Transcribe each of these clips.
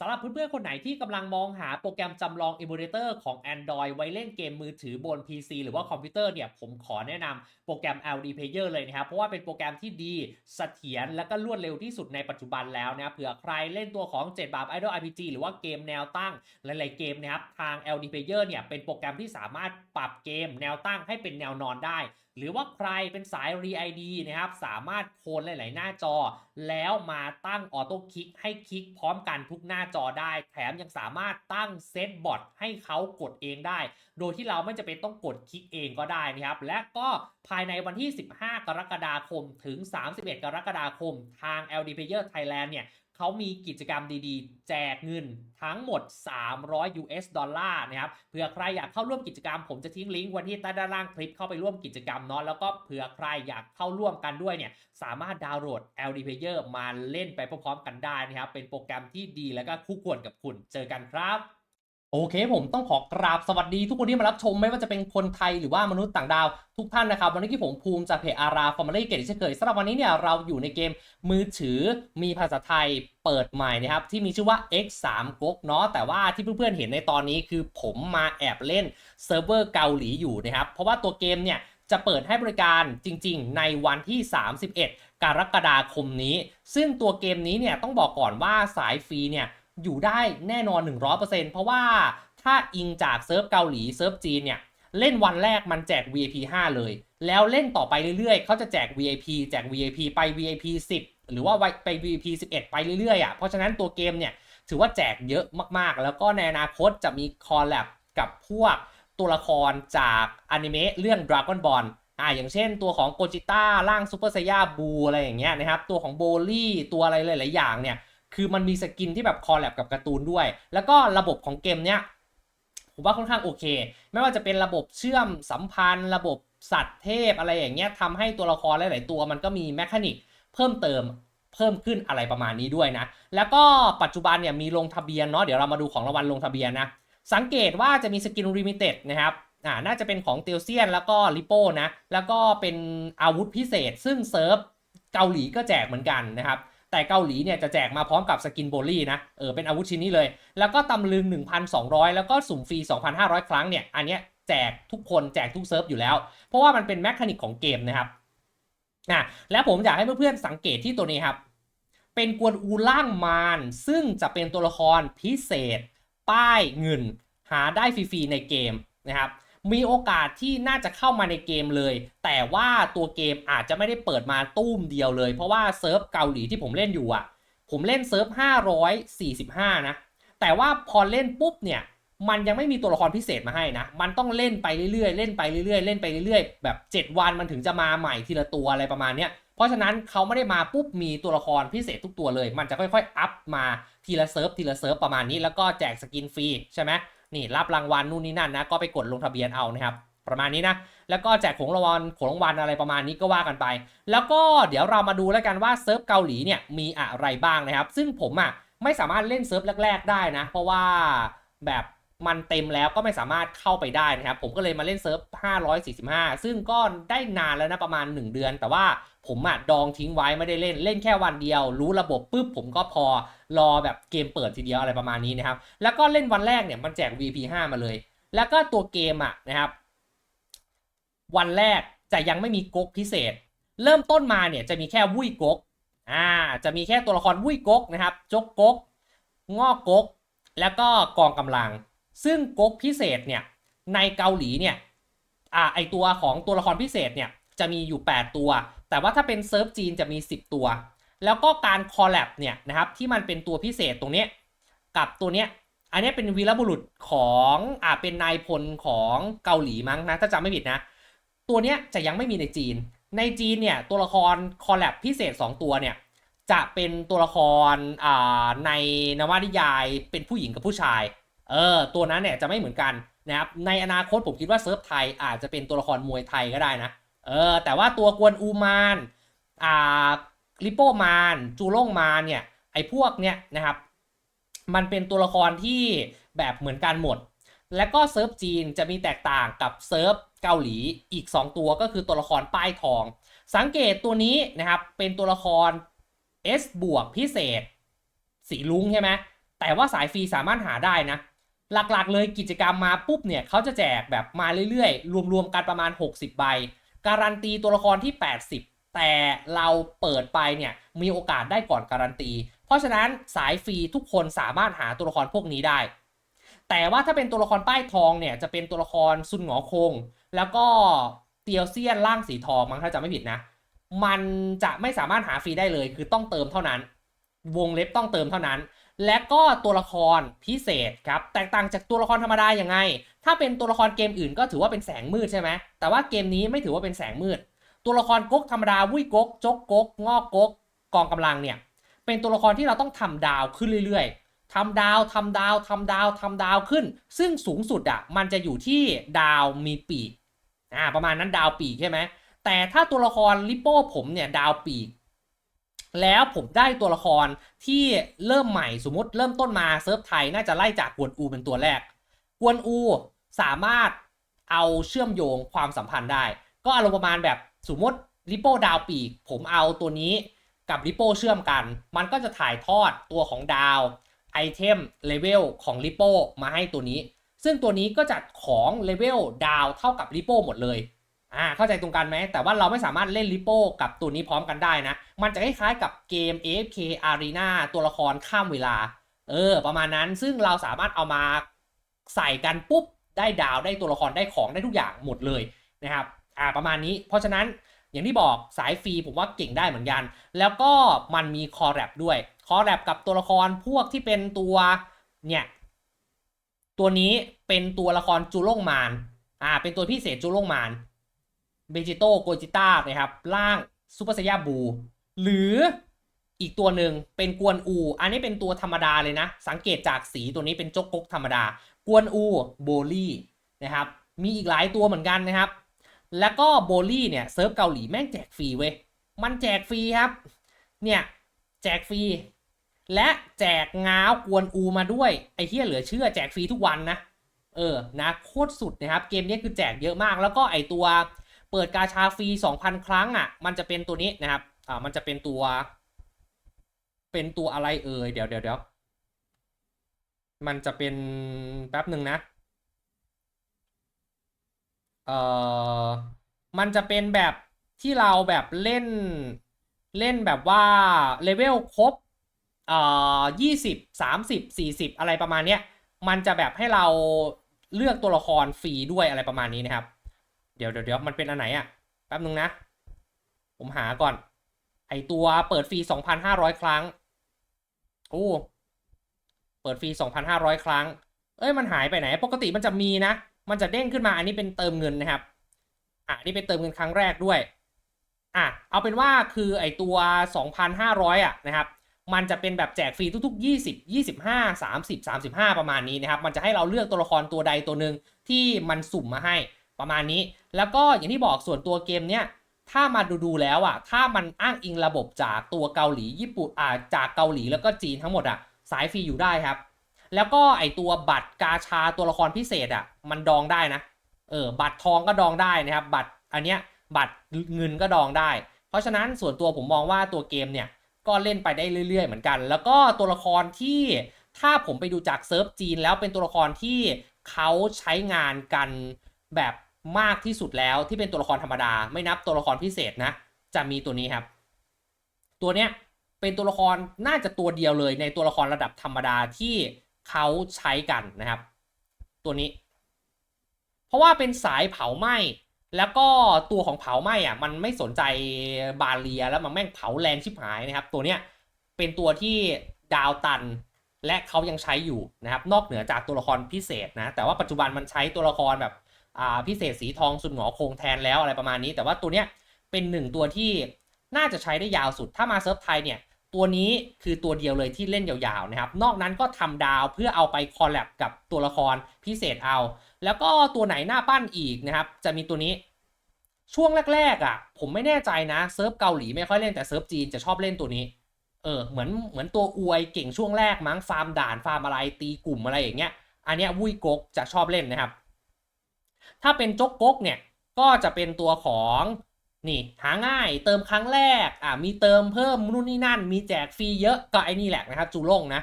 สำหรับเพื่อนๆ คนไหนที่กำลังมองหาโปรแกรมจำลอง Emulator ของ Android ไว้เล่นเกมมือถือบน PC หรือว่าคอมพิวเตอร์เนี่ย ผมขอแนะนำโปรแกรม LD Player เลยนะครับ เพราะว่าเป็นโปรแกรมที่ดีเสถียรและก็รวดเร็วที่สุดในปัจจุบันแล้วนะครับเผื่อใครเล่นตัวของ 7 บาท Idol RPG หรือว่าเกมแนวตั้งหลายๆเกมนะครับ ทาง LD Player เนี่ยเป็นโปรแกรมที่สามารถปรับเกมแนวตั้งให้เป็นแนวนอนได้ หรือว่าใครเป็นสาย Re-ID นะครับ สามารถโคนหลาย ๆ หน้าจอ แล้วมาตั้งออโต้คลิกให้คลิกพร้อมกันทุกหน้าจอได้ แถมยังสามารถตั้งเซตบอทให้เขากดเองได้ โดยที่เราไม่จำเป็นต้องกดคลิกเองก็ได้นะครับ และก็ภายในวันที่ 15 กรกฎาคม ถึง 31 กรกฎาคม ทาง LD Player Thailand เนี่ย เขามีกิจกรรมดีๆ แจกเงินทั้งหมด 300 US ดอลลาร์นะครับ เผื่อใครอยากเข้าร่วมกิจกรรม ผมจะทิ้งลิงก์ไวันที่ใต้ด้านล่างคลิปเข้าไปร่วมกิจกรรมเนาะ แล้วก็เผื่อใครอยากเข้าร่วมกันด้วยเนี่ย สามารถดาวน์โหลด LD Player มาเล่นไปพร้อมๆกันได้นะครับ เป็นโปรแกรมที่ดีแล้วก็คู่ควรกับคุณ เจอกันครับ โอเคผมต้องขอกราบสวัสดีทุกคนที่มารับชมไม่ว่าจะเป็นคนไทยหรือว่ามนุษย์ต่างดาวทุกท่านนะครับวันนี้ที่ผมภูมิจากเพจอาราฟอร์มาลีเกตเช่นเคยสำหรับวันนี้เนี่ยเราอยู่ในเกมมือถือมีภาษาไทยเปิดใหม่นะครับที่มีชื่อว่า X3 g o กเนาะแต่ว่าที่เพื่อนๆเห็นในตอนนี้คือผมมาแอบเล่นเซิร์ฟเวอร์เกาหลีอยู่นะครับเพราะว่าตัวเกมเนี่ยจะเปิดให้บริการจริง ๆ ในวันที่ 31 กรกฎาคมนี้ ซึ่งตัวเกมนี้เนี่ยต้องบอกก่อนว่าสายฟรีเนี่ย อยู่ได้แน่นอน 100%เพราะว่าถ้าอิงจากเซิร์ฟเกาหลีเซิร์ฟจีนเนี่ยเล่นวันแรกมันแจก VIP 5 เลย แล้วเล่นต่อไปเรื่อยๆ เขาจะแจก VIP แจก VIP ไป VIP 10 หรือว่าไป VIP 11 ไปเรื่อยๆอะเพราะฉะนั้นตัวเกมเนี่ยถือว่าแจกเยอะมากๆ แล้วก็ในอนาคตจะมีคอลแลบกับพวกตัวละครจากอนิเมะเรื่อง Dragon Ball อ่าอย่างเช่นตัวของโกจิต้าร่างซูเปอร์ไซย่าบูอะไรอย่างเงี้ยนะครับ ตัวของโบลี่ตัวอะไรหลายๆอย่างเนี่ย คือมันมีสกินที่แบบคอลแลบกับการ์ตูนด้วย แล้วก็ระบบของเกมเนี้ยผมว่าค่อนข้างโอเค ไม่ว่าจะเป็นระบบเชื่อมสัมพันธ์ ระบบสัตว์เทพอะไรอย่างเงี้ยทำให้ตัวละครหลาย ๆ ตัวมันก็มีแมคานิกเพิ่มเติมเพิ่มขึ้นอะไรประมาณนี้ด้วยนะ แล้วก็ปัจจุบันเนี่ยมีลงทะเบียนเนาะเดี๋ยวเรามาดูของรางวัลลงทะเบียนนะ สังเกตว่าจะมีสกินลิมิเต็ดนะครับอ่าน่าจะเป็นของเตลเซียนแล้วก็ลิโป้นะ แล้วก็เป็นอาวุธพิเศษ ซึ่งเซิร์ฟเกาหลีก็แจกเหมือนกันนะครับ แต่เกาหลีเนี่ยจะแจกมาพร้อมกับสกินโบลี่นะ เออเป็นอาวุธชิ้นนี้เลย แล้วก็ตำลึง 1,200 แล้วก็สุ่มฟรี 2,500 ครั้งเนี่ย อันเนี้ยแจกทุกคนแจกทุกเซิร์ฟอยู่แล้ว เพราะว่ามันเป็นแมคานิกของเกมนะครับอะแล้วผมอยากให้เพื่อนๆสังเกตที่ตัวนี้ครับ เป็นกวนอูล่างมารซึ่งจะเป็นตัวละครพิเศษ ป้ายเงิน หาได้ฟรีๆในเกมนะครับ มีโอกาสที่น่าจะเข้ามาในเกมเลย แต่ว่าตัวเกมอาจจะไม่ได้เปิดมาตุ้มเดียวเลย เพราะว่าเซิร์ฟเกาหลีที่ผมเล่นอยู่อะ ผมเล่นเซิร์ฟ 545 นะ แต่ว่าพอเล่นปุ๊บเนี่ยมันยังไม่มีตัวละครพิเศษมาให้นะ มันต้องเล่นไปเรื่อยๆ เล่นไปเรื่อยๆ เล่นไปเรื่อยๆ แบบ 7 วันมันถึงจะมาใหม่ทีละตัวอะไรประมาณเนี้ย เพราะฉะนั้นเขาไม่ได้มาปุ๊บมีตัวละครพิเศษทุกตัวเลย มันจะค่อยๆ อัพมาทีละเซิร์ฟทีละเซิร์ฟประมาณนี้ แล้วก็แจกสกินฟรีใช่ไหม นี่รับรางวัลนู่นนี่นั่นนะก็ไปกดลงทะเบียนเอานะครับประมาณนี้นะ แล้วก็แจกของรางวัลของรางวัลอะไรประมาณนี้ก็ว่ากันไป แล้วก็เดี๋ยวเรามาดูแล้วกันว่าเซิร์ฟเกาหลีเนี่ยมีอะไรบ้างนะครับ ซึ่งผมอะไม่สามารถเล่นเซิร์ฟแรก ๆ ได้นะ เพราะว่าแบบ มันเต็มแล้วก็ไม่สามารถเข้าไปได้นะครับ ผมก็เลยมาเล่นเซิร์ฟ 545 ซึ่งก็ได้นานแล้วนะประมาณ 1 เดือน แต่ว่าผมอะดองทิ้งไว้ไม่ได้เล่นเล่นแค่วันเดียว รู้ระบบปุ๊บผมก็พอรอแบบเกมเปิดทีเดียวอะไรประมาณนี้นะครับ แล้วก็เล่นวันแรกเนี่ยมันแจก VP 5 มาเลย แล้วก็ตัวเกมอะนะครับ วันแรกจะยังไม่มีก๊กพิเศษ เริ่มต้นมาเนี่ยจะมีแค่วุ้ยก๊กอ่าจะมีแค่ตัวละครวุ้ยก๊กนะครับจกก๊กงอกก๊กแล้วก็กองกำลัง ซึ่งก๊กพิเศษเนี่ยในเกาหลีเนี่ยอ่าไอตัวของตัวละครพิเศษเนี่ยจะมีอยู่ 8 ตัว แต่ว่าถ้าเป็นเซิร์ฟจีนจะมี 10 ตัว แล้วก็การคอลแลบเนี่ยนะครับที่มันเป็นตัวพิเศษตรงนี้กับตัวเนี้ยอันนี้เป็นวีรบุรุษของอ่าเป็นนายพลของเกาหลีมั้งนะถ้าจำไม่ผิดนะ ตัวเนี้ยจะยังไม่มีในจีน ในจีนเนี่ยตัวละครคอลแลบพิเศษ 2 ตัวเนี่ยจะเป็นตัวละครอ่าในนวนิยายเป็นผู้หญิงกับผู้ชาย เออตัวนั้นเนี่ยจะไม่เหมือนกันนะครับในอนาคตผมคิดว่าเซิร์ฟไทยอาจจะเป็นตัวละครมวยไทยก็ได้นะเออแต่ว่าตัวกวนอูมานอ่าลิโปมานจูโล่งมานเนี่ยไอ้พวกเนี่ยนะครับมันเป็นตัวละครที่แบบเหมือนกันหมด และก็เซิร์ฟจีนจะมีแตกต่างกับเซิร์ฟเกาหลีอีก 2 ตัวก็คือตัวละครป้ายทอง สังเกตตัวนี้นะครับเป็นตัวละคร S บวกพิเศษ สีลุงใช่ไหมแต่ว่าสายฟรีสามารถหาได้นะ หลักๆ เลยกิจกรรมมาปุ๊บเนี่ยเขาจะแจกแบบมาเรื่อยๆ รวมๆกันประมาณ 60 ใบ การันตีตัวละครที่ 80 แต่เราเปิดไปเนี่ยมีโอกาสได้ก่อนการันตี เพราะฉะนั้นสายฟรีทุกคนสามารถหาตัวละครพวกนี้ได้ แต่ว่าถ้าเป็นตัวละครป้ายทองเนี่ยจะเป็นตัวละครซุนหงอคง แล้วก็เตียวเซียนล่างสีทองมั้งถ้าจำไม่ผิดนะ มันจะไม่สามารถหาฟรีได้เลย คือต้องเติมเท่านั้น วงเล็บต้องเติมเท่านั้น และก็ตัวละครพิเศษครับ แตกต่างจากตัวละครธรรมดาอย่างไง ถ้าเป็นตัวละครเกมอื่นก็ถือว่าเป็นแสงมืดใช่ไหม แต่ว่าเกมนี้ไม่ถือว่าเป็นแสงมืด ตัวละครก๊กธรรมดาวุ้ยก๊กจกก๊กงอกก๊กกองกำลังเนี่ย เป็นตัวละครที่เราต้องทำดาวขึ้นเรื่อยๆทำดาวทำดาวทำดาวทำดาวขึ้น ซึ่งสูงสุดอะ่ะมันจะอยู่ที่ดาวมีปีก อ่าประมาณนั้นดาวปีกใช่ไหมแต่ถ้าตัวละครลิปโป้ผมเนี่ยดาวปีก แล้วผมได้ตัวละครที่เริ่มใหม่สมมติเริ่มต้นมาเซิร์ฟไทยน่าจะไล่จากกวนอูเป็นตัวแรก กวนอูสามารถเอาเชื่อมโยงความสัมพันธ์ได้ ก็อารมณ์ประมาณแบบสมมติลิปโป้ดาวปีก ผมเอาตัวนี้กับลิปโป้เชื่อมกัน มันก็จะถ่ายทอดตัวของดาวไอเทมเลเวลของลิปโป้มาให้ตัวนี้ ซึ่งตัวนี้ก็จะของเลเวลดาวเท่ากับลิปโป้หมดเลย อ่าเข้าใจตรงกันไหม แต่ว่าเราไม่สามารถเล่นลิโป้กับตัวนี้พร้อมกันได้นะ มันจะคล้ายๆกับเกม AFK Arena ตัวละครข้ามเวลา เออ ประมาณนั้นซึ่งเราสามารถเอามาใส่กันปุ๊บ ได้ดาวได้ตัวละครได้ของได้ทุกอย่างหมดเลยนะครับอ่าประมาณนี้ เพราะฉะนั้นอย่างที่บอกสายฟรีผมว่าเก่งได้เหมือนกัน แล้วก็มันมีคอแรปด้วย คอแรปกับตัวละครพวกที่เป็นตัวเนี่ยตัวนี้เป็นตัวละครจูโล่งมานอ่าเป็นตัวพิเศษจูโล่งมาน เบจิโต้โกจิต้านะครับร่างซูเปอร์ไซยาบู หรืออีกตัวหนึ่งเป็นกวนอู อันนี้เป็นตัวธรรมดาเลยนะ สังเกตจากสีตัวนี้เป็นจกกกธรรมดา กวนอูโบลี่นะครับ มีอีกหลายตัวเหมือนกันนะครับ แล้วก็โบลี่เนี่ยเซิร์ฟเกาหลีแม่งแจกฟรีเว้ย มันแจกฟรีครับ เนี่ยแจกฟรี และแจกง้าวกวนอูมาด้วย ไอ้เหี้ยเหลือเชื่อแจกฟรีทุกวันนะ เออ นะโคตรสุดนะครับ เกมนี้คือแจกเยอะมาก แล้วก็ไอตัว เปิดกาชาฟรี 2,000 ครั้งอะ มันจะเป็นตัวนี้นะครับ อ่า มันจะเป็นตัว เป็นตัวอะไรเอ่ย เดี๋ยวเดี๋ยวเดี๋ยว มันจะเป็นแป๊บหนึ่งนะ เอ่อ มันจะเป็นแบบที่เราแบบเล่น เล่นแบบว่าเลเวลครบ เอ่อยี่สิบสามสิบสี่สิบอะไรประมาณเนี้ย มันจะแบบให้เราเลือกตัวละครฟรีด้วยอะไรประมาณนี้นะครับ เดี๋ยวเดี๋ยวเดี๋ยวมันเป็นอันไหนอะแป๊บนึงนะ ผมหาก่อน ไอตัวเปิดฟรี2,500ครั้งโอ้เปิดฟรี2,500ครั้ง เอ้ยมันหายไปไหน ปกติมันจะมีนะ มันจะเด้งขึ้นมาอันนี้เป็นเติมเงินนะครับ อะนี่เป็นเติมเงินครั้งแรกด้วย อะเอาเป็นว่าคือไอตัว2,500อะนะครับมันจะเป็นแบบแจกฟรีทุกๆ 20 25 30 35 ประมาณนี้นะครับ มันจะให้เราเลือกตัวละครตัวใดตัวหนึ่งที่มันสุ่มมาให้ ประมาณนี้ แล้วก็อย่างที่บอกส่วนตัวเกมเนี้ยถ้ามาดูดูแล้วอะ ถ้ามันอ้างอิงระบบจากตัวเกาหลีญี่ปุ่นอ่าจากเกาหลีแล้วก็จีนทั้งหมดอะ สายฟรีอยู่ได้ครับ แล้วก็ไอตัวบัตรกาชาตัวละครพิเศษอะ มันดองได้นะ เออ บัตรทองก็ดองได้นะครับ บัตรอันเนี้ย บัตรเงินก็ดองได้ เพราะฉะนั้นส่วนตัวผมมองว่าตัวเกมเนี่ย ก็เล่นไปได้เรื่อยๆเหมือนกัน แล้วก็ตัวละครที่ถ้าผมไปดูจากเซิร์ฟจีนแล้วเป็นตัวละครที่เขาใช้งานกันแบบ มากที่สุดแล้วที่เป็นตัวละครธรรมดา ไม่นับตัวละครพิเศษนะ จะมีตัวนี้ครับ ตัวเนี้ยเป็นตัวละครน่าจะตัวเดียวเลยในตัวละครระดับธรรมดาที่เขาใช้กันนะครับ ตัวนี้ เพราะว่าเป็นสายเผาไหม้แล้วก็ตัวของเผาไหม้อะมันไม่สนใจบาเรียแล้วมันแม่งเผาแรงชิบหายนะครับ ตัวเนี้ยเป็นตัวที่ดาวตันและเขายังใช้อยู่นะครับ นอกเหนือจากตัวละครพิเศษนะ แต่ว่าปัจจุบันมันใช้ตัวละครแบบ พิเศษสีทองสุดหงอคงแทนแล้วอะไรประมาณนี้ แต่ว่าตัวเนี้ยเป็นหนึ่งตัวที่น่าจะใช้ได้ยาวสุดถ้ามาเซิร์ฟไทยเนี่ยตัวนี้คือตัวเดียวเลยที่เล่นยาวๆนะครับ นอกนั้นก็ทำดาวเพื่อเอาไปคอลแลบกับตัวละครพิเศษเอา แล้วก็ตัวไหนหน้าปั้นอีกนะครับ จะมีตัวนี้ช่วงแรกๆอะ ผมไม่แน่ใจนะเซิร์ฟเกาหลีไม่ค่อยเล่นแต่เซิร์ฟจีนจะชอบเล่นตัวนี้ เออเหมือนเหมือนตัวอวยเก่งช่วงแรกมั้งฟาร์มด่านฟาร์มอะไรตีกลุ่มอะไรอย่างเงี้ย อันเนี้ยวุ้ยกกจะชอบเล่นนะครับ ถ้าเป็นจกกกเนี่ยก็จะเป็นตัวของนี่หาง่ายเติมครั้งแรกอ่ามีเติมเพิ่มนู่นนี่นั่น มีแจกฟรีเยอะก็ไอ้นี่แหละนะครับจูล่งนะ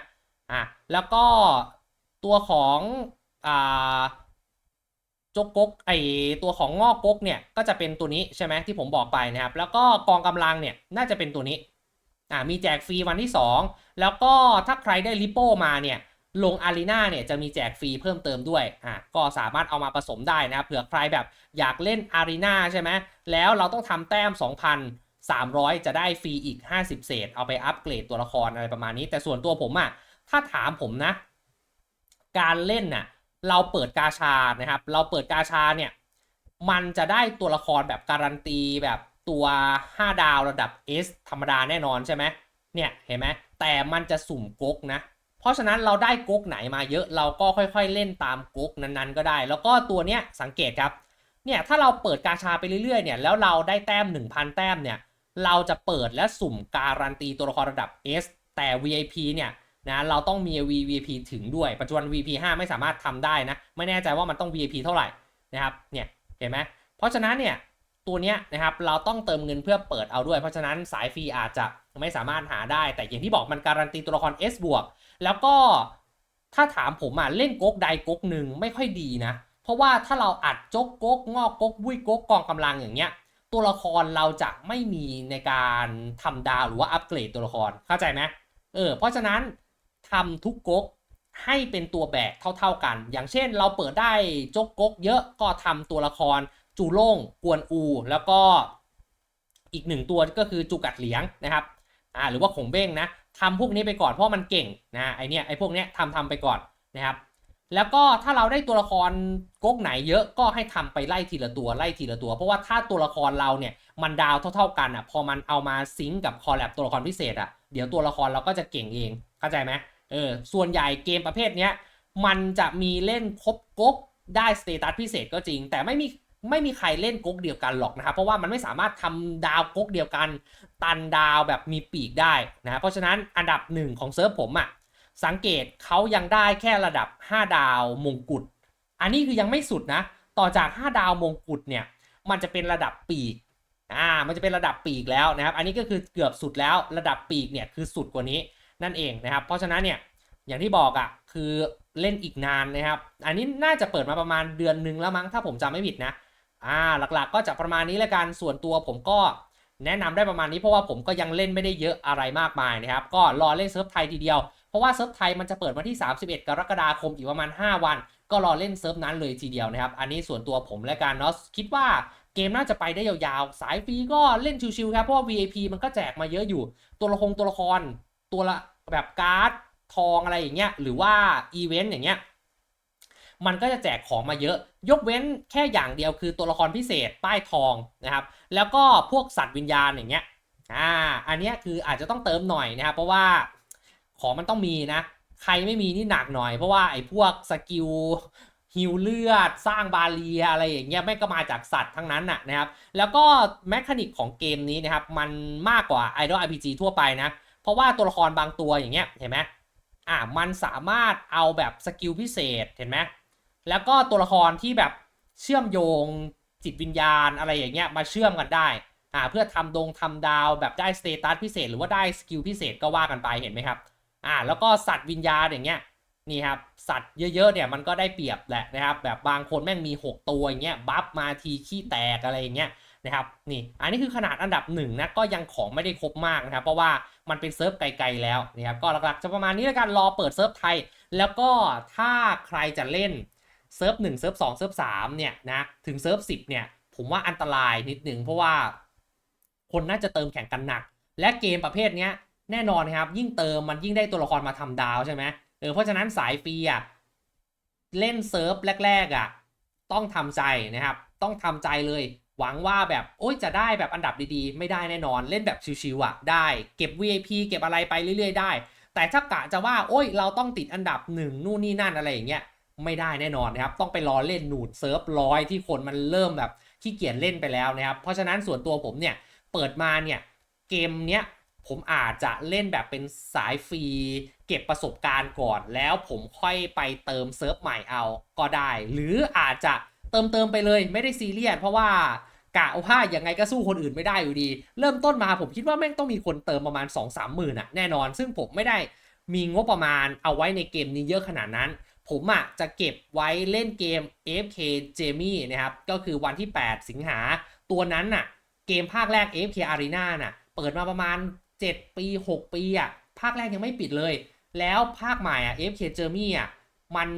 อะแล้วก็ตัวของอ่าจกกกไอตัวของงอกกกเนี่ยก็จะเป็นตัวนี้ใช่ไหมที่ผมบอกไปนะครับ แล้วก็กองกำลังเนี่ยน่าจะเป็นตัวนี้อ่ามีแจกฟรีวันที่ 2 แล้วก็ถ้าใครได้ลิโป้มาเนี่ย ลงอารีนาเนี่ยจะมีแจกฟรีเพิ่มเติมด้วยอะก็สามารถเอามาผสมได้นะครับเผื่อใครแบบอยากเล่นอารีนาใช่ไหมแล้วเราต้องทำแต้ม 2,300 จะได้ฟรีอีก 50 เศษ เอาไปอัปเกรดตัวละครอะไรประมาณนี้ แต่ส่วนตัวผมอะถ้าถามผมนะ การเล่นน่ะเราเปิดกาชานะครับ เราเปิดกาชาเนี่ยมันจะได้ตัวละครแบบการันตีแบบตัว 5 ดาวระดับ S ธรรมดาแน่นอนใช่ไหมเนี่ยเห็นไหมแต่มันจะสุ่มก๊กนะ เพราะฉะนั้นเราได้ก๊กไหนมาเยอะเราก็ค่อยๆเล่นตามก๊กนั้นๆก็ได้ แล้วก็ตัวเนี้ยสังเกตครับเนี่ยถ้าเราเปิดกาชาไปเรื่อยๆเนี่ยแล้วเราได้แต้ม 1,000 แต้มเนี่ยเราจะเปิดและสุ่มการันตีตัวละครระดับ S แต่ VIP เนี่ยนะเราต้องมี VIP ถึงด้วย ปัจจุบัน VIP 5 ไม่สามารถทำได้นะ ไม่แน่ใจว่ามันต้อง VIP เท่าไหร่นะครับเนี่ยเห็นไหมเพราะฉะนั้นเนี่ย ตัวเนี้ยนะครับเราต้องเติมเงินเพื่อเปิดเอาด้วย เพราะฉะนั้นสายฟรีอาจจะไม่สามารถหาได้ แต่อย่างที่บอกมันการันตีตัวละคร S บวกแล้วก็ถ้าถามผมอะเล่นก๊กใดก๊กหนึ่งไม่ค่อยดีนะ เพราะว่าถ้าเราอัดจกก๊กงอกก๊กบุ้ยก๊กกองกำลังอย่างเงี้ย ตัวละครเราจะไม่มีในการทำดาวหรือว่าอัปเกรดตัวละครเข้าใจไหมเออเพราะฉะนั้นทำทุกก๊กให้เป็นตัวแบกเท่าๆกัน อย่างเช่นเราเปิดได้จกก๊กเยอะก็ทำตัวละคร จูโล่งกวนอู แล้วก็อีกหนึ่งตัวก็คือจูกัดเหลียงนะครับอ่าหรือว่าขงเบ้งนะทำพวกนี้ไปก่อนเพราะมันเก่งนะไอเนี้ยไอพวกเนี้ยทำทำไปก่อนนะครับแล้วก็ถ้าเราได้ตัวละครก๊กไหนเยอะก็ให้ทำไปไล่ทีละตัวไล่ทีละตัว เพราะว่าถ้าตัวละครเราเนี่ยมันดาวเท่า ๆกันอะพอมันเอามาซิงก์กับคอลแลบตัวละครพิเศษอะเดี๋ยวตัวละครเราก็จะเก่งเองเข้าใจไหมเออส่วนใหญ่เกมประเภทเนี้ยมันจะมีเล่นครบก๊กได้สเตตัสพิเศษก็จริง แต่ไม่มี ไม่มีใครเล่นก๊กเดียวกันหรอกนะครับ เพราะว่ามันไม่สามารถทำดาวก๊กเดียวกัน ตันดาวแบบมีปีกได้นะเพราะฉะนั้นอันดับหนึ่งของเซิร์ฟผมอะสังเกตเขายังได้แค่ระดับ 5 ดาวมงกุฎอันนี้คือยังไม่สุดนะ ต่อจาก 5 ดาวมงกุฎเนี่ยมันจะเป็นระดับปีกอ่ามันจะเป็นระดับปีกแล้วนะครับ อันนี้ก็คือเกือบสุดแล้วระดับปีกเนี่ยคือสุดกว่านี้นั่นเองนะครับ เพราะฉะนั้นเนี่ยอย่างที่บอกอะ่ะคือเล่นอีกนานนะครับ อันนี้น่าจะเปิดมาประมาณเดือนหนึ่งแล้วมั้งถ้าผมจำไม่ผิดนะ อ่าหลักๆ ก็จะประมาณนี้แล้วกันส่วนตัวผมก็แนะนำได้ประมาณนี้เพราะว่าผมก็ยังเล่นไม่ได้เยอะอะไรมากมายนะครับ ก็รอเล่นเซิร์ฟไทยทีเดียว เพราะว่าเซิร์ฟไทยมันจะเปิดวันที่ 31 กรกฎาคมอีกประมาณ 5 วัน ก็รอเล่นเซิร์ฟนั้นเลยทีเดียวนะครับ อันนี้ส่วนตัวผมและกันเนาะคิดว่าเกมน่าจะไปได้ยาวๆ สายฟรีก็เล่นชิวๆครับเพราะว่า VIP มันก็แจกมาเยอะอยู่ ตัวละครตัวละครตัวละแบบการ์ดทองอะไรอย่างเงี้ยหรือว่าอีเวนต์อย่างเงี้ย มันก็จะแจกของมาเยอะ ยกเว้นแค่อย่างเดียวคือตัวละครพิเศษป้ายทองนะครับ แล้วก็พวกสัตว์วิญญาณอย่างเงี้ยอ่าอันเนี้ยคืออาจจะต้องเติมหน่อยนะครับ เพราะว่าของมันต้องมีนะ ใครไม่มีนี่หนักหน่อย เพราะว่าไอ้พวกสกิลฮิวเลือด สร้างบาเรียอะไรอย่างเงี้ยไม่ก็มาจากสัตว์ทั้งนั้นน่ะนะครับ แล้วก็แมคานิกของเกมนี้นะครับ มันมากกว่า Idol RPG ทั่วไปนะ เพราะว่าตัวละครบางตัวอย่างเงี้ยเห็นไหมอ่ามันสามารถเอาแบบสกิลพิเศษเห็นไหม แล้วก็ตัวละครที่แบบเชื่อมโยงจิตวิญญาณอะไรอย่างเงี้ยมาเชื่อมกันได้อ่าเพื่อทำดงทำดาวแบบได้สเตตัสพิเศษ หรือว่าได้สกิลพิเศษก็ว่ากันไปเห็นไหมครับอ่าแล้วก็สัตว์วิญญาณอย่างเงี้ยนี่ครับสัตว์เยอะๆเนี่ยมันก็ได้เปรียบแหละนะครับแบบบางคนแม่งมี 6 ตัวอย่างเงี้ยบัฟมาทีขี้แตกอะไรอย่างเงี้ยนะครับนี่อันนี้คือขนาดอันดับหนึ่งนะก็ยังของไม่ได้ครบมากนะครับเพราะว่ามันเป็นเซิร์ฟไกลๆแล้วนะครับก็หลักๆจะประมาณนี้แล้วกันรอเปิดเซิร์ฟไทย แล้วก็ถ้าใครจะเล่น เซิร์ฟหนึ่งเซิร์ฟสองเซิร์ฟสามเนี่ยนะถึงเซิร์ฟสิบเนี่ยผมว่าอันตรายนิดหนึ่งเพราะว่าคนน่าจะเติมแข่งกันหนัก และเกมประเภทเนี้ยแน่นอนครับ ยิ่งเติมมันยิ่งได้ตัวละครมาทำดาวใช่ไหมเออเพราะฉะนั้นสายฟรีอะเล่นเซิร์ฟแรกๆอะต้องทำใจนะครับ ต้องทำใจเลย หวังว่าแบบโอ้ยจะได้แบบอันดับดีๆ ไม่ได้แน่นอนเล่นแบบชิวๆอะได้เก็บ VIP เก็บอะไรไปเรื่อยๆ ได้ แต่ถ้ากะจะว่าโอ้ยเราต้องติดอันดับหนึ่งนู่นนี่นั่นอะไรอย่างเงี้ย ไม่ได้แน่นอนนะครับ ต้องไปรอเล่นหนูดเซิร์ฟร้อยที่คนมันเริ่มแบบขี้เกียจเล่นไปแล้วนะครับ เพราะฉะนั้นส่วนตัวผมเนี่ยเปิดมาเนี่ยเกมเนี้ยผมอาจจะเล่นแบบเป็นสายฟรีเก็บประสบการณ์ก่อน แล้วผมค่อยไปเติมเซิร์ฟใหม่เอาก็ได้ หรืออาจจะเติมเติมไปเลยไม่ได้ซีเรียสเพราะว่ากะว่ายังไงก็สู้คนอื่นไม่ได้อยู่ดี เริ่มต้นมาผมคิดว่าแม่งต้องมีคนเติมประมาณ 2 3 หมื่นอะแน่นอน ซึ่งผมไม่ได้มีงบประมาณเอาไว้ในเกมนี้เยอะขนาดนั้น ผมอะจะเก็บไว้เล่นเกม AFK Jamie นะครับ ก็คือวันที่ 8 สิงหา ตัวนั้นน่ะ เกมภาคแรก AFK Arena น่ะ เปิดมาประมาณ 7 ปี 6 ปีอะ ภาคแรกยังไม่ปิดเลย แล้วภาคใหม่อะ AFK Jamie อะ มัน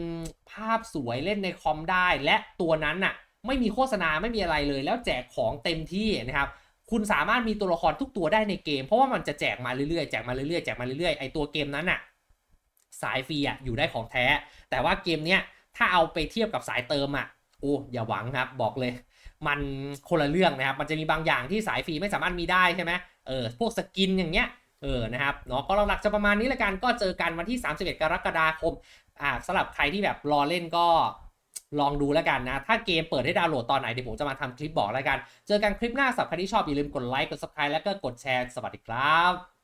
ภาพสวยเล่นในคอมได้ และตัวนั้นน่ะ ไม่มีโฆษณาไม่มีอะไรเลย แล้วแจกของเต็มที่นะครับคุณสามารถมีตัวละครทุกตัวได้ในเกม เพราะว่ามันจะแจกมาเรื่อยๆ แจกมาเรื่อยๆ แจกมาเรื่อยๆ ไอตัวเกมนั้นน่ะ สายฟรีอะอยู่ได้ของแท้ แต่ว่าเกมเนี้ยถ้าเอาไปเทียบกับสายเติมอะโอ้อย่าหวังครับบอกเลย มันคนละเรื่องนะครับ มันจะมีบางอย่างที่สายฟรีไม่สามารถมีได้ใช่ไหมเออพวกสกินอย่างเงี้ยเออนะครับเนาะก็หลักๆจะประมาณนี้ละกันก็เจอกันวันที่ 31 กรกฎาคมอ่าสำหรับใครที่แบบรอเล่นก็ลองดูแล้วกันนะ ถ้าเกมเปิดให้ดาวน์โหลดตอนไหนเดี๋ยวผมจะมาทำคลิปบอกแล้วกัน เจอกันคลิปหน้าสำหรับใครที่ชอบอย่าลืมกดไลค์กด subscribe แล้วก็กดแชร์สวัสดีครับ